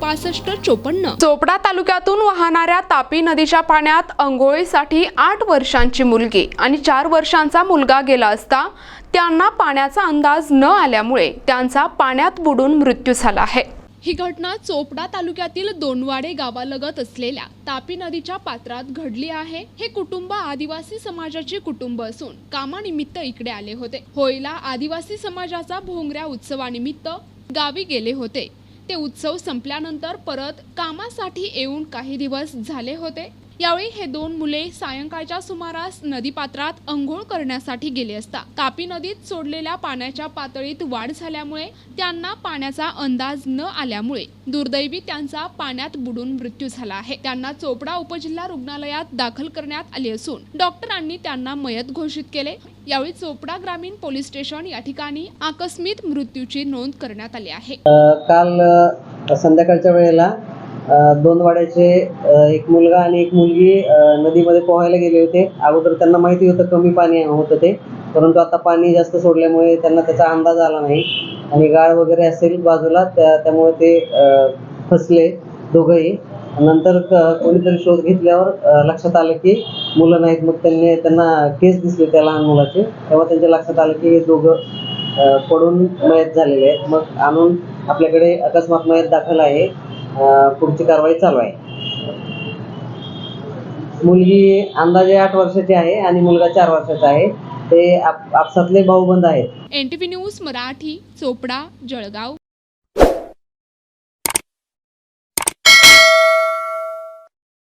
पासष्ट चोपन्न. चोपडा तालुक्यातून वाहणाऱ्या तापी नदीच्या पाण्यात अंघोळीसाठी आठ वर्षांची मुलगी आणि चार वर्षांचा मुलगा गेला असता त्यांना पाण्याचा अंदाज न आल्यामुळे त्यांचा पाण्यात बुडून मृत्यू झाला आहे. ही घटना चोपडा तालुक्यातील दोनवाडे गावालगत असलेल्या तापी नदीच्या पात्रात घडली आहे. हे कुटुंब आदिवासी समाजाचे कुटुंब असून कामानिमित्त इकडे आले होते. होळीला आदिवासी समाजाचा भोंगऱ्या उत्सवानिमित्त गावी गेले होते. ते उत्सव संपल्यानंतर परत कामासाठी येऊन काही दिवस झाले होते. यावेळी हे दोन मुले सायंकाळच्या सुमारास नदीपात्रात अंघोळ करण्यासाठी गेले असता. तापी नदीत सोडलेल्या पाण्याच्या पातळीत वाढ झाल्यामुळे त्यांना पाण्याचा अंदाज न आल्यामुळे दुर्दैवी त्यांचा पाण्यात बुडून मृत्यू झाला आहे. त्यांना चोपडा उपजिल्हा रुग्णालयात दाखल करण्यात आले असून डॉक्टरांनी त्यांना मयत घोषित केले. यावेळी चोपडा ग्रामीण पोलीस स्टेशन या ठिकाणी आकस्मिक मृत्यूची नोंद करण्यात आली आहे. काल संध्याकाळच्या वेळेला दोन वाड्याचे एक मुलगा आणि एक मुलगी नदीमध्ये पोहायला गेले होते. अगोदर त्यांना माहिती होतं कमी पाणी होतं ते. परंतु आता पाणी जास्त सोडल्यामुळे त्यांना त्याचा अंदाज आला नाही. आणि गाळ वगैरे असेल बाजूला त्या त्यामुळे ते फसले दोघंही. नंतर क- कोणीतरी शोध घेतल्यावर अ, लक्षात आलं की मुलं नाहीत. मग त्यांनी त्यांना केस दिसले त्या लहान मुलाचे. तेव्हा त्यांच्या लक्षात आलं की हे दोघं अ, पडून मयत झालेले आहेत. मग आणून आपल्याकडे अकस्मात मयत दाखल आहे. अ, पुढची कारवाई चालू आहे. मुलगी अंदाजे आठ वर्षाची आहे आणि मुलगा चार वर्षाचा आहे. ते आप आपसातले भाऊबंद आहेत. N T V news Marathi Chopda Jalgaon.